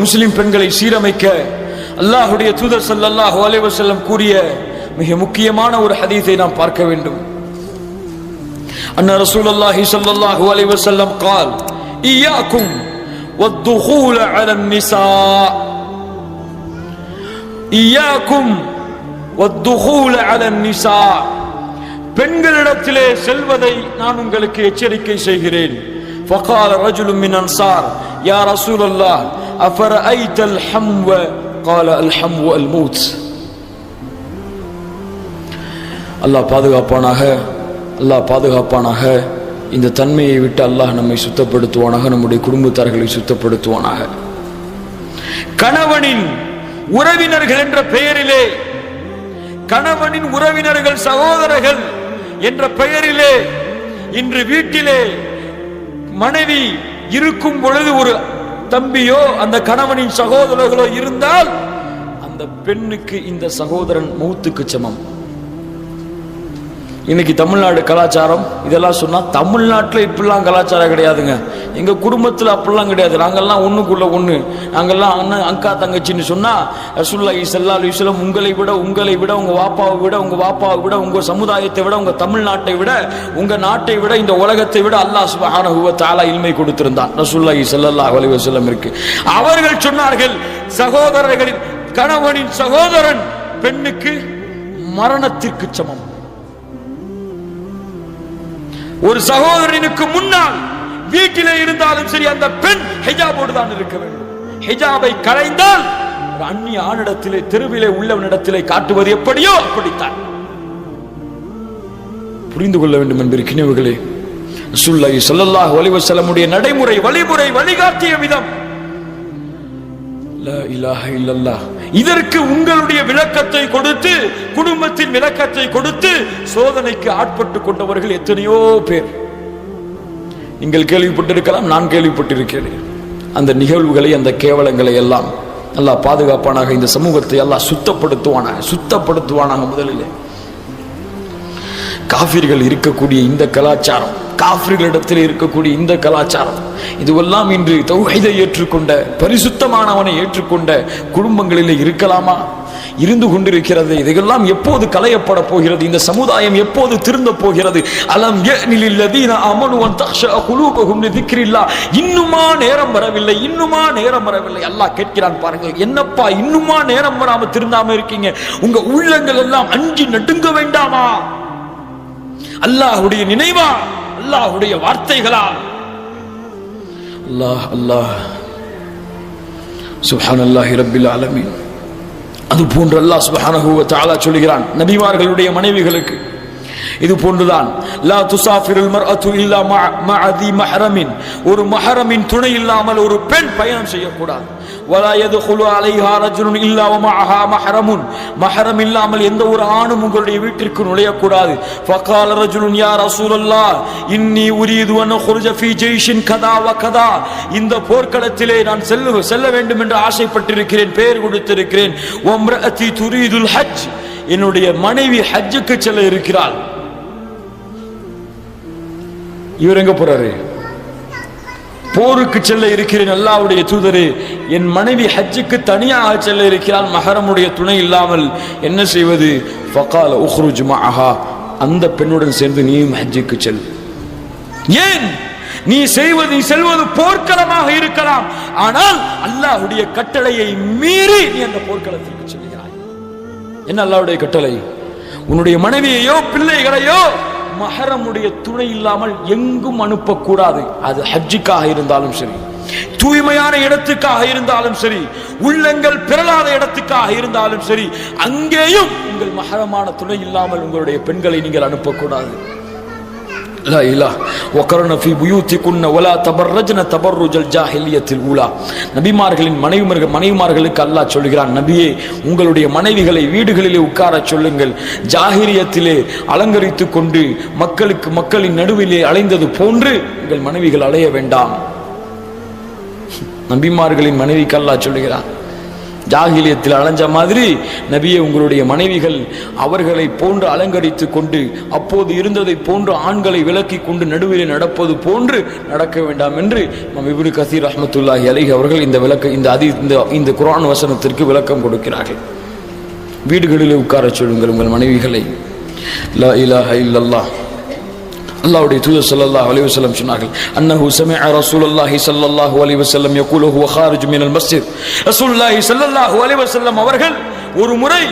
முஸ்லிம் பெண்களை சீரமைக்க அல்லாஹுடைய தூதர் ஸல்லல்லாஹு அலைஹி வஸல்லம் கூறிய மிக முக்கியமான ஒரு ஹதீஸை நாம் பார்க்க வேண்டும் அன்ன ரசூலுல்லாஹி ஸல்லல்லாஹு அலைஹி வஸல்லம் قال إياكم والدخول على النساء إياكم والدخول على النساء பெண்களிடத்திலே செல்வதை நான் உங்களுக்கு எச்சரிக்கை செய்கிறேன் فقال رجل من انصار يا رسول الله افرايت الحمو قال الحمو الموت அல்லாஹ் பாதுகாப்பானாக அல்லாஹ் பாதுகாப்பானாக இந்த தன்மையை விட்டு அல்லாஹ் நம்மை சுத்தப்படுத்துவானாக நம்முடைய குடும்பத்தார்களை சுத்தப்படுத்துவானாக கணவனின் உறவினர்கள் என்ற பெயரிலே கணவனின் உறவினர்கள் சகோதரர்கள் என்ற பெயரிலே இன்று வீட்டிலே மனைவி இருக்கும் பொழுது ஒரு தம்பியோ அந்த கணவனின் சகோதரர்களோ இருந்தால் அந்த பெண்ணுக்கு இந்த சகோதரன் மௌத்துக்கு சமம். இன்னைக்கு தமிழ்நாடு கலாச்சாரம் இதெல்லாம் சொன்னால் தமிழ்நாட்டில் இப்படிலாம் கலாச்சாரம் கிடையாதுங்க. எங்கள் குடும்பத்தில் அப்படிலாம் கிடையாது. நாங்கள்லாம் ஒன்றுக்குள்ளே ஒன்று நாங்கள்லாம் அண்ணன் அங்கா தங்கச்சின்னு சொன்னால் ரசுல்லா சல்லா அலுவலம் உங்களை விட உங்களை விட உங்கள் வாப்பாவை விட உங்கள் வாப்பாவை விட உங்கள் சமுதாயத்தை விட உங்கள் தமிழ்நாட்டை விட உங்கள் நாட்டை விட இந்த உலகத்தை விட அல்லாஹ் சுபஹானஹு வ தஆலா இல்மை கொடுத்திருந்தான். ரசூல்லா ஸல்லல்லாஹு அலைஹி வஸல்லம் இருக்கு. அவர்கள் சொன்னார்கள் சகோதரர்களின் கணவனின் சகோதரன் பெண்ணுக்கு மரணத்திற்கு சமம். ஒரு சகோதரனுக்கு முன்னால் வீட்டிலே இருந்தாலும் சரி அந்த பெண் ஹிஜாபோடு தான் இருக்க வேண்டும். ஹிஜாபை களைந்தால் ஒரு அந்நிய ஆணிடத்திலே தெருவிலே உள்ளவனிடத்திலே காட்டுவது எப்படியோ அப்படித்தான். புரிந்து கொள்ள வேண்டும் என்பது கிணவுகளே ஸல்லல்லாஹு அலைஹி வஸல்லமுடைய நடைமுறை வழிமுறை வழிகாட்டிய விதம். லா இல்லல்லாஹ். இதற்கு உங்களுடைய விளக்கத்தை கொடுத்து குடும்பத்தின் விளக்கத்தை கொடுத்து சோதனைக்கு ஆட்பட்டு கொண்டவர்கள் எத்தனையோ பேர். நீங்கள் கேள்விப்பட்டிருக்கலாம் நான் கேள்விப்பட்டிருக்கிறேன். அந்த நிகழ்வுகளை அந்த கேவலங்களை எல்லாம் நல்லா பாதுகாப்பானாக இந்த சமூகத்தை எல்லாம் சுத்தப்படுத்துவானாக சுத்தப்படுத்துவானாக முதலிலே. காஃபிர்கள் இருக்கக்கூடிய இந்த கலாச்சாரம் காஃபிர்களிடத்தில் இருக்கக்கூடிய இந்த கலாச்சாரம் இதுவெல்லாம் இன்று தௌஹீதை ஏற்றுக்கொண்ட பரிசுத்தமானவனை ஏற்றுக்கொண்ட குடும்பங்களில் இருக்கலாமா? இருந்து கொண்டிருக்கிறது. இதெல்லாம் எப்போது களையப்பட போகிறது? இந்த சமுதாயம் எப்போது திருந்த போகிறது? அலம் யனிலில்லதீன இன்னுமா நேரம் வரவில்லை இன்னுமா நேரம் வரவில்லை. அல்லாஹ் கேட்கிறான் பாருங்கள் என்னப்பா இன்னுமா நேரம் வராம திருந்தாம இருக்கீங்க? உங்க உள்ளங்கள் எல்லாம் அஞ்சி நடுங்க வேண்டாமா? அல்லாஹ்வுடைய நினைவா அல்லாஹுடைய வார்த்தைகளா. அல்லாஹ் அல்லாஹ். சுப்ஹானல்லாஹி ரப்பில் ஆலமீன். அது போன்று அல்லாஹ் சுப்ஹானஹு வ தஆலா சொல்கிறான் நபிமார்களுடைய மனைவிகளுக்கு. இது போன்றுதான் லா துசாஃபிருல் மர்அத்து இல்லா மஅ மஹ்ரமின். ஒரு மஹரமின் துணை இல்லாமல் ஒரு பெண் பயணம் செய்யக்கூடாது. வலா எதுகுலு அலைஹா ரஜுனும் இல்லாம மஹா மஹரமுன் மஹரம் இல்லாமல் எந்த ஒரு ஆணும் உங்களுடைய வீட்டிற்கு நுழையக்கூடாது. ஃபகால ரஜுலுன் யா ரசூலல்லா இன்னி உரியது அன் ஹுர்ஜ ஃபி ஜெய்ஷின் கதா வ கதா இந்த போர்க்களத்திலே நான் செல்ல செல்ல வேண்டும் என்று ஆசைப்பட்டிருக்கிறேன் பெயர் கொடுத்திருக்கிறேன். ஒம்ரஅதி துரிதுல் ஹஜ். என்னுடைய மனைவி ஹஜ்ஜுக்கு செல்ல இருக்கிறாள். இவர் எங்க போறாரு? போருக்கு செல்ல இருக்கிறேன் அல்லாவுடைய தூதரே. என் மனைவி ஹஜ்ஜுக்கு தனியாக செல்ல இருக்கிறாள். மகரமுடைய துணை இல்லாமல் என்ன செய்வது? ஃபகால உஹ்ருஜ் மஹா அந்த பெண்ணுடன் சேர்ந்து நீயும் ஹஜ்ஜுக்கு செல். ஏன்? நீ செய்வது நீ செல்வது போர்க்களமாக இருக்கலாம். ஆனால் அல்லாஹ்வுடைய கட்டளையை மீறி நீ அந்த போர்க்களத்திற்கு செல்கிறாய். என்ன அல்லாஹ்வுடைய கட்டளை? உன்னுடைய மனைவியையோ பிள்ளைகளையோ மகரமுடைய துணை இல்லாமல் எங்கும் அனுப்பக்கூடாது. அது ஹஜ்ஜுக்காக இருந்தாலும் சரி தூய்மையான இடத்துக்காக இருந்தாலும் சரி உள்ளங்கள் பிறலாத இடத்துக்காக இருந்தாலும் சரி அங்கேயும் உங்கள் மகரமான துணை இல்லாமல் உங்களுடைய பெண்களை நீங்கள் அனுப்பக்கூடாது. لا إله وقرن في بيوتكن ولا تبرجن تبرج الجاهلية الأولى நபிமார்களின் மனைவிமார்கள் மனைவிமார்களுக்கு அல்லாஹ் சொல்கிறான் நபியே உங்களுடைய மனைவிகளை வீடுகளிலே உட்கார சொல்லுங்கள் ஜாகிரியத்திலே அலங்கரித்துக் கொண்டு மக்களுக்கு மக்களின் நடுவிலே அலைந்தது போன்று உங்கள் மனைவிகள் அலைய வேண்டாம் நபிமார்களின் மனைவிக்கு அல்லாஹ் சொல்லுகிறான் ஜாகிலியத்தில் அலைஞ்ச மாதிரி நபியை உங்களுடைய மனைவிகள் அவர்களை போன்று அலங்கரித்து கொண்டு அப்போது இருந்ததை போன்று ஆண்களை விலக்கி கொண்டு நடுவிலே நடப்பது போன்று நடக்க வேண்டாம் என்று நம் இப்னு கசீர் அஹமத்துல்லாஹி அலைஹி அவர்கள் இந்த விளக்க இந்த அதி இந்த இந்த குரான் வசனத்திற்கு விளக்கம் கொடுக்கிறார்கள். வீடுகளிலே உட்காரச் சொல்லுங்கள் உங்கள் மனைவிகளை. லா இலாஹ இல்லல்லாஹ். அல்லாவுடைய தூதர் சல்லாஹ் அலி வசலம் சொன்னார்கள் அன்னஹு சமே ரசூலுல்லாஹி சல்லாஹூ அலி வசல்லம் யகுலு ஹுவ ஹாரிஜ் மினல் மஸ்ஜித். ரசூலுல்லாஹி சல்லாஹூ அலி வசல்லம் அவர்கள் ஒரு முறை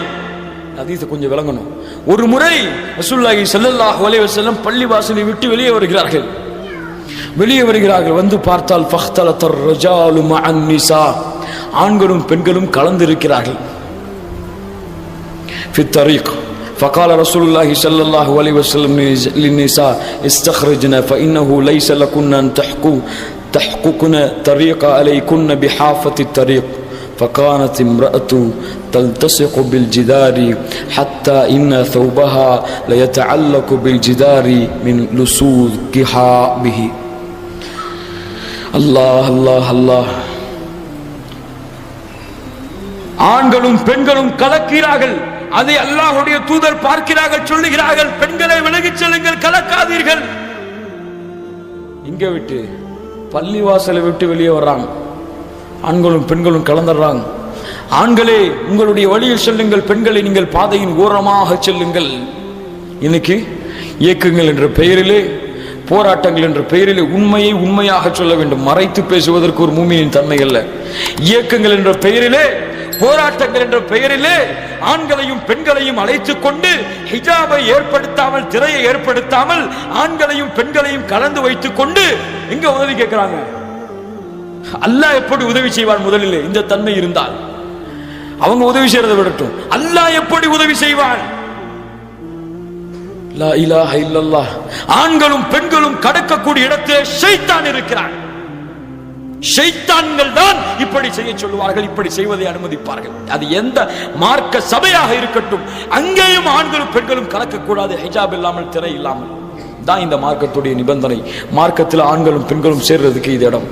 அதீசை கொஞ்சம் விளங்கணும். ஒரு முறை ரசூல்லாஹி சல்லாஹ் அலி வசல்லம் பள்ளி வாசலை விட்டு வெளியே வருகிறார்கள். வெளியே வருகிறார்கள் வந்து பார்த்தால் ஃபஹ்தலத்தர் ரஜாலு மஅன் நிசா. ஆண்களும் பெண்களும் கலந்து இருக்கிறார்கள் ஃபித் தரீக். فقال رسول الله صلى الله عليه وسلم للنساء استخرجنا فإنه ليس لكن أن تحكوا تحققن طريق عليكن بحافة الطريق فكانت امرأة تلتصق بالجدار حتى إن ثوبها ليتعلق بالجدار من لصوقها به الله الله الله ஆண்களும் பெண்களும் கலக்கிறார்கள் அதை அல்லாஹுடைய தூதர் பார்க்கிறார்கள் சொல்லுகிறார்கள் பெண்களை விலகிச் செல்லுங்கள் கலக்காதீர்கள். இங்க விட்டு பள்ளி வாசலை விட்டு வெளியே வர்றாங்க ஆண்களும் பெண்களும் கலந்துடுறாங்க ஆண்களே உங்களுடைய வழியில் செல்லுங்கள் பெண்களை நீங்கள் பாதையின் ஓரமாக செல்லுங்கள். இன்னைக்கு இயக்கங்கள் என்ற பெயரிலே போராட்டங்கள் என்ற பெயரிலே உண்மையை உண்மையாக சொல்ல வேண்டும். மறைத்து பேசுவதற்கு ஒரு மூமியின் தன்மை அல்ல. இயக்கங்கள் என்ற பெயரிலே போராட்டங்கள் என்ற பெயரிலே ஆண்களையும் பெண்களையும் அழைத்துக் கொண்டு ஹிஜாபை ஏற்படுத்தாமல் திரையை ஏற்படுத்தாமல் ஆண்களையும் பெண்களையும் கலந்து வைத்துக் கொண்டு எங்க உதவி கேட்கிறாங்க. அல்லாஹ் எப்படி உதவி செய்வான் முதலில்? இந்த தன்மை இருந்தால். அவங்க உதவி செய்யறதை விடட்டும். அல்லாஹ் எப்படி உதவி செய்வான்? லா ஆண்களும் பெண்களும் கடக்கக்கூடிய இடத்திலே ஷைத்தான் இருக்கிறான் ஷைத்தான்கள் தான் இப்படி செய்ய சொல்லுவார்கள் இப்படி செய்வதை அனுமதிப்பார்கள். அது எந்த மார்க்க சபையாக இருக்கட்டும் அங்கேயும் ஆண்களும் பெண்களும் கலக்கக்கூடாது ஹிஜாப் இல்லாமல் திரை இல்லாமல். தான் இந்த மார்க்கத்துடைய நிபந்தனை. மார்க்கத்தில் ஆண்களும் பெண்களும் சேர்றதுக்கு இது இடம்.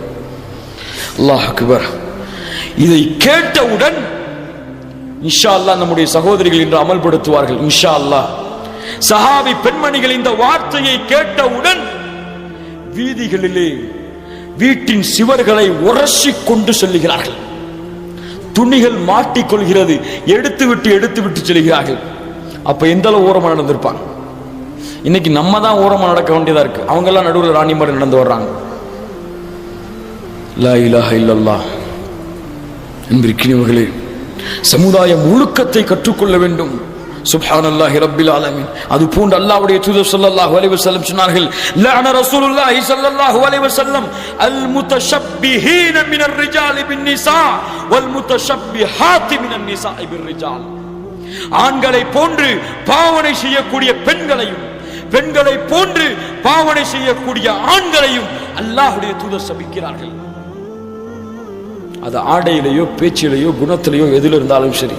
அல்லாஹ் அக்பர். இதை கேட்டவுடன் இன்ஷா அல்லா நம்முடைய சகோதரிகள் இன்று அமல்படுத்துவார்கள் இன்ஷா அல்லாஹ் சஹாபி பெண்மணிகள் இந்த வார்த்தையை கேட்டவுடன் வீதிகளிலே வீட்டின் சிவர்களை உரசி கொண்டு செல்லுகிறார்கள். துணிகள் மாட்டிக்கொள்கிறது. எடுத்து விட்டு எடுத்து விட்டு செல்கிறார்கள். அப்ப எந்த அளவு ஓரமாக நடந்திருப்பாங்க? இன்னைக்கு நம்ம தான் ஓரமாக நடக்க வேண்டியதா இருக்கு. அவங்க எல்லாம் நடுவில் ராணி மாதிரி நடந்து வர்றாங்க. லா இலாஹ இல்லல்லாஹ். என்பிருக்கிறவர்களே சமுதாயம் ஒழுக்கத்தை கற்றுக்கொள்ள வேண்டும். சுப்ஹானல்லாஹி ரப்பில் ஆலமீன் அது பூண்டு அல்லாஹ்வுடைய தூதர் ஸல்லல்லாஹு அலைஹி வஸல்லம் சொன்னார்கள் லஅன ரசூலுல்லாஹி ஸல்லல்லாஹு அலைஹி வஸல்லம் அல் முதஷப்பிஹீன மினர் ரிஜாலி பின் நிசா வல் முத்தஷப்பிஹாத்தி மினன் நிசா பிர் ரிஜால் ஆண்களை போன்று பாவனை செய்யக்கூடிய பெண்களையும் பெண்களை போன்று பாவனை செய்யக்கூடிய ஆண்களையும் அல்லாஹ்வுடைய தூதர் சபிக்கிறார்கள். அது ஆடையிலேயோ பேச்சிலேயோ குணத்திலேயோ எதில் இருந்தாலும் சரி.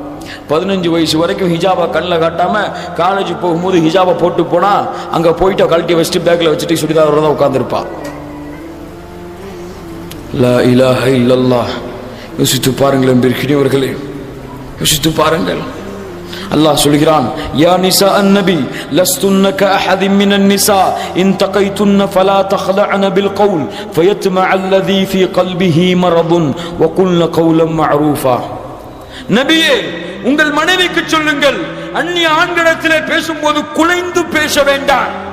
பதினஞ்சு வயசு வரைக்கும் ஹிஜாபை கண்ணில் காட்டாமல் காலேஜ் போகும்போது ஹிஜாபை போட்டு போனால் அங்கே போயிட்டு கழட்டி வச்சுட்டு பேக்கில் வச்சுட்டு சுடிதாரோட தான் உட்காந்துருப்பா லா இலாஹ இல்லல்லா யோசித்து பாருங்களேன் பிரிக்கினியவர்களே யோசித்து பாருங்கள். அல்லாஹ் சொல்கிறான் யா நிசா அன்னபி லஸ்துன்ன க அஹதி மினன் நிசா இன் தகைத்துன்ன ஃபலா தஹ்லஅன பில் கவுல் ஃபயத்ம அல்லதி ஃபீ கல்பிஹி மரதுன் வ குல்ன கவுலம் மஅரூஃபா. நபியே உங்கள் மனைவிக்கு சொல்லுங்கள். அந்நிய ஆண்களிடத்திலே பேசும்போது குலைந்து பேச வேண்டாம்.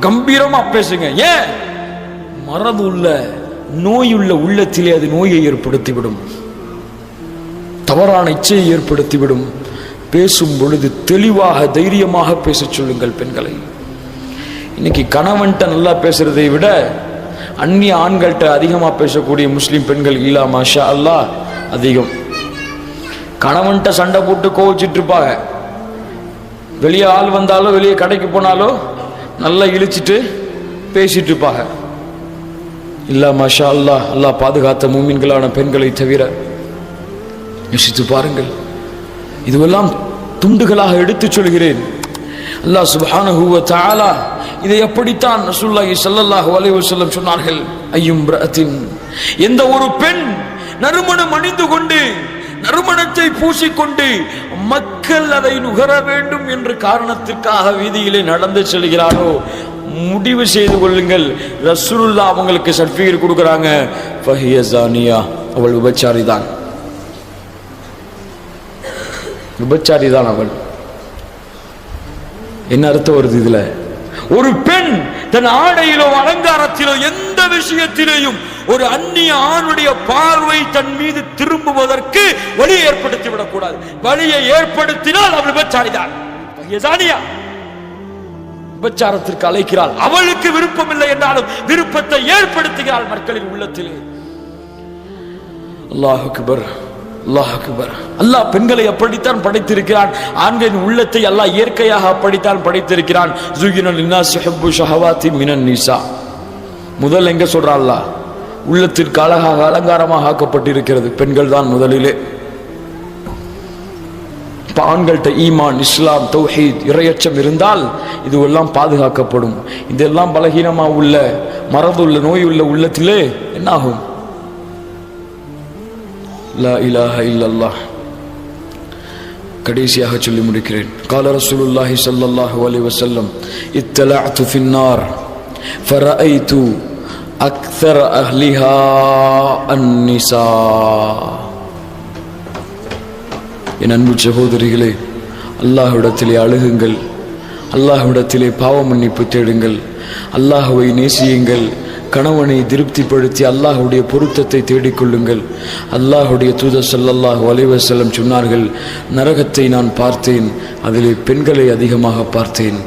கம்பீரமா பேசுங்க. ஏன்? மரபு உள்ள நோயுள்ள உள்ளத்திலே அது நோயை ஏற்படுத்திவிடும். தவறான இச்சையை ஏற்படுத்திவிடும். பேசும் பொழுது தெளிவாக தைரியமாக பேச சொல்லுங்கள் பெண்களை. இன்னைக்கு கணவன்கிட்ட நல்லா பேசுறதை விட அந்நிய ஆண்கள்கிட்ட அதிகமாக பேசக்கூடிய முஸ்லீம் பெண்கள் இல்லா மாஷா அல்லாஹ். அதிகம். கணவன்கிட்ட சண்டை போட்டு கோவிச்சிட்டு இருப்பாங்க வெளியே ஆள் வந்தாலோ வெளியே கடைக்கு போனாலோ நல்லா இழிச்சிட்டு பேசிட்டு இருப்பாங்க இல்ல மஷா அல்லா அல்லா பாதுகாத்த மூமின்களான பெண்களை தவிர யோசித்து பாருங்கள். இதுவெல்லாம் துண்டுகளாக எடுத்துச் சொல்கிறேன். அல்லாஹ் சுப்ஹானஹு தாலா இதை எப்படித்தான் ரசூலுல்லாஹி ஸல்லல்லாஹு அலைவசல்லம் சொன்னார்கள்? ஐயும் ரஅத்தின். எந்த ஒரு பெண் நறுமணம் அணிந்து கொண்டு நறுமணத்தை பூசிக்கொண்டு மக்கள் அதை நுகர வேண்டும் என்ற காரணத்திற்காக வீதியிலே நடந்து செல்கிறாரோ முடிவு செய்து கொள்ளுங்கள். ரசூலுல்லா அவங்களுக்கு சர்டிபிகேட் கொடுக்குறாங்க. ஃபஹியசானியா அவள் விபச்சாரி தான் விபச்சாரி தான் அவள். என்ன அர்த்தம் வருது இதுல? ஒரு பெண் தன் ஆடையிலோ அலங்காரத்திலோ எந்த விஷயத்திலேயும் ஒரு அந்நிய ஆணுடைய பார்வை தன் மீது திரும்புவதற்கு வழியை ஏற்படுத்தி விடக்கூடாது. வழியை ஏற்படுத்தினால் அவள் விபச்சாரிதான். சானியா விபச்சாரத்திற்கு அழைக்கிறாள். அவளுக்கு விருப்பம் இல்லை என்றாலும் விருப்பத்தை ஏற்படுத்துகிறாள் மக்களின் உள்ளத்திலே. அல்லாஹ் அக்பர் அல்லாஹ் அக்பர். அல்லாஹ் பெண்களை அப்படித்தான் படைத்திருக்கிறான். ஆண்களின் உள்ளத்தை அல்லாஹ் இயற்கையாக அப்படித்தான் படைத்திருக்கிறான். ஜுகினல் இன்னா ஹுப்பு ஷஹவாத்தி மினன் நிசா. முதல் எங்க சொல்றா அல்லாஹ்? உள்ளத்திற்கு அழகாக அலங்காரமாக ஆக்கப்பட்டிருக்கிறது. பெண்கள் தான் முதலிலே. இப்ப ஆண்கள்ட்ட ஈமான் இஸ்லாம் தௌஹீத் இரையச்சம் இருந்தால் இதுவெல்லாம் பாதுகாக்கப்படும். இதெல்லாம் பலகீனமாக உள்ள மறந்துள்ள நோய் உள்ள உள்ளத்திலே என்னாகும்? லா கடைசியாக சொல்லி முடிக்கிறேன். கால ரசூலுல்லாஹி ஸல்லல்லாஹு அலைஹி வஸல்லம் இத்தலஅத்து ஃபின்னார் ஃபரஐது அக்ஸர அஹ்லிஹா அந்நிசா என் அன்பு சகோதரிகளே அல்லாஹ்விடத்திலே அழுகுங்கள். அல்லாஹ்விடத்திலே பாவ மன்னிப்பு தேடுங்கள். அல்லாஹுவை நேசியுங்கள். கணவனை திருப்திப்படுத்தி அல்லாஹுடைய பொருத்தத்தை தேடிக்கொள்ளுங்கள். அல்லாஹுடைய தூத ஸல்லல்லாஹு அலைஹி சொன்னார்கள் நரகத்தை நான் பார்த்தேன் அதிலே பெண்களை அதிகமாக பார்த்தேன்.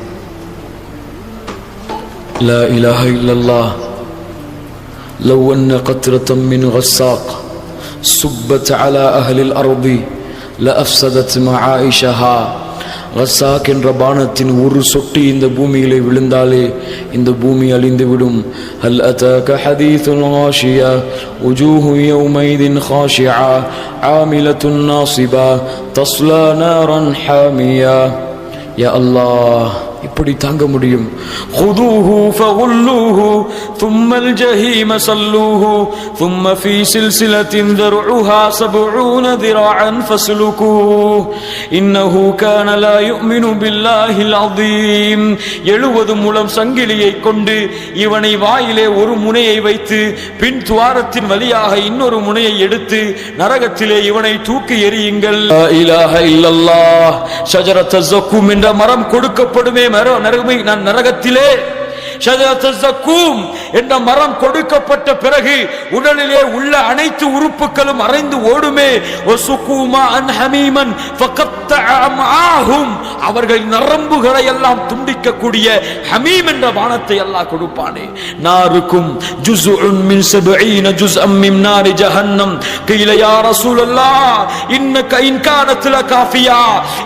இல்லாஹ இலாஹ இல்லல்லாஹ். لو أن قطرة من غساق صبت على أهل الأرض لأفسدت معائشها கசாக் என்ற பானத்தின் ஒரு சொட்டு இந்த பூமியிலே விழுந்தாலே இந்த பூமி அழிந்துவிடும் ஹல் அதாக ஹதீதுல் غاشية وجوه يومئذ خاشعة عاملة ناصبة تصلى نارا حامية يا الله இப்படி தாங்க முடியும். ஹுதூஹு ஃபகுல்லூஹு தும்மல் ஜஹீம சல்லூஹு தும்ம ஃபீ சில்சிலத்தின் தர்உஹா சபூன திராஅன் ஃபஸ்லுகு. இன்னஹு கான லா யுமினு சங்கிலியை கொண்டு இவனை வாயிலே ஒரு முனையை வைத்து பின் துவாரத்தின் வழியாக இன்னொரு முனையை எடுத்து நரகத்திலே இவனை தூக்கி எரியுங்கள் இலாஹ இல்லல்லாஹ் ஷஜரத் என்ற மரம் கொடுக்கப்படுமே மரம் நரகமை நான் நரகத்திலே என்ற மரம் கொடுக்கப்பட்ட பிறகு உடலிலே உள்ள அனைத்து உறுப்புகளும் அரைந்து ஓடுமே? வசுகூமா அன் ஹமீமன் ஃபகத்தஅ அவர்கள் நரம்புகளை எல்லாம் துண்டிக்கக்கூடிய ஹமீம் என்ற வானத்தை எல்லாம் கொடுப்பானே. நாருக்கும் ஜுஸ்உன் மின் சபஈன ஜுஸ்அம் மின் நாரி ஜஹன்னம். கீல யா ரசூலல்லாஹ் இன்னக இன் கானத் லகாஃபியா.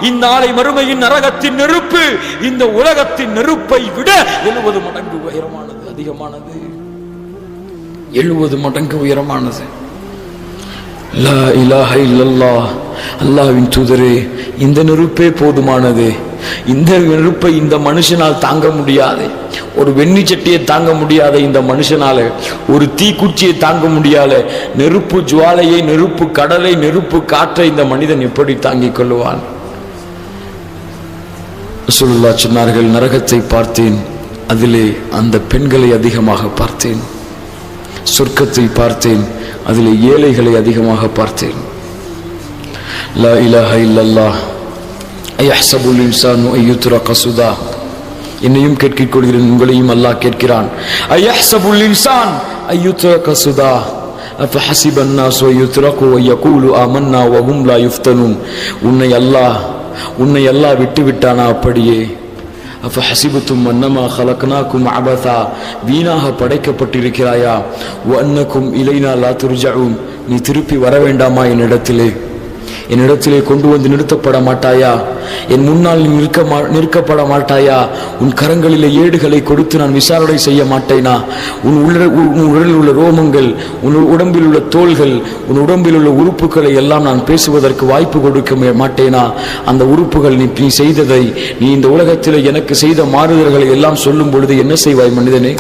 இந்நாளை மறுமையின் நரகத்தின் நெருப்பு இந்த உலகத்தின் நெருப்பை விட எழுபது மடங்கு உயரமானது. அதிகமானது. எழுபது மடங்கு உயரமானது. லா இலாஹ இல்லல்லாஹ். அல்லாஹ்வின் தூதரே இந்த நெருப்பே போதுமானது. இந்த நெருப்பை இந்த மனுஷனால் தாங்க முடியாது. ஒரு வெண்ணி சட்டியை தாங்க முடியாத இந்த மனுஷனால ஒரு தீக்குச்சியை தாங்க முடியாத நெருப்பு ஜுவாலையை நெருப்பு கடலை நெருப்பு காற்றை இந்த மனிதன் எப்படி தாங்கிக் கொள்ளுவான்? ரசூலுல்லா சொன்னார்கள் நரகத்தை பார்த்தேன். அதிலே அந்த பெண்களை அதிகமாக பார்த்தேன் சொர்க்கத்தை பார்த்தேன் அதிலே ஏழைகளை அதிகமாக பார்த்தேன் லா இலாஹ இல்லல்லாஹ் ஐயஹ்சபுல் இன்சானு ஐயுத்ரக சுதா என்னையும் கேட்கிக் கொள்கிறேன் உங்களையும் அல்லாஹ் கேட்கிறான் ஐயஹ்சபுல் இன்சான் ஐயுத்ரக சுதா أفحسب الناس ويتركوا ويقولوا آمنا وهم لا يفتنون உன்னை அல்லாஹ் உன்னை அல்லாஹ் விட்டு விட்டானா அப்படியே அப்ப ஹசிபத்தும் அன்னமா ஹலக்னாக்கும் அபதா வீணாக படைக்கப்பட்டிருக்கிறாயா? வன்னக்கும் இலைனா லா நீ திருப்பி வர வேண்டாமா என்னிடத்திலே? என்னிடத்திலே கொண்டு வந்து நிறுத்தப்பட மாட்டாயா? என் முன்னால் நிற்க மா- நிற்கப்பட மாட்டாயா? உன் கரங்களிலே ஏடுகளை கொடுத்து நான் விசாரணை செய்ய மாட்டேனா? உன் உள்ள உன் உடலில் உள்ள ரோமங்கள் உன் உடம்பில் உள்ள தோள்கள் உன் உடம்பில் உள்ள உறுப்புகளை எல்லாம் நான் பேசுவதற்கு வாய்ப்பு கொடுக்க மாட்டேனா? அந்த உறுப்புகள் நீ நீ செய்ததை நீ இந்த உலகத்தில் எனக்கு செய்த மாறுதல்களை எல்லாம் சொல்லும் பொழுது என்ன செய்வாய் மனிதனே?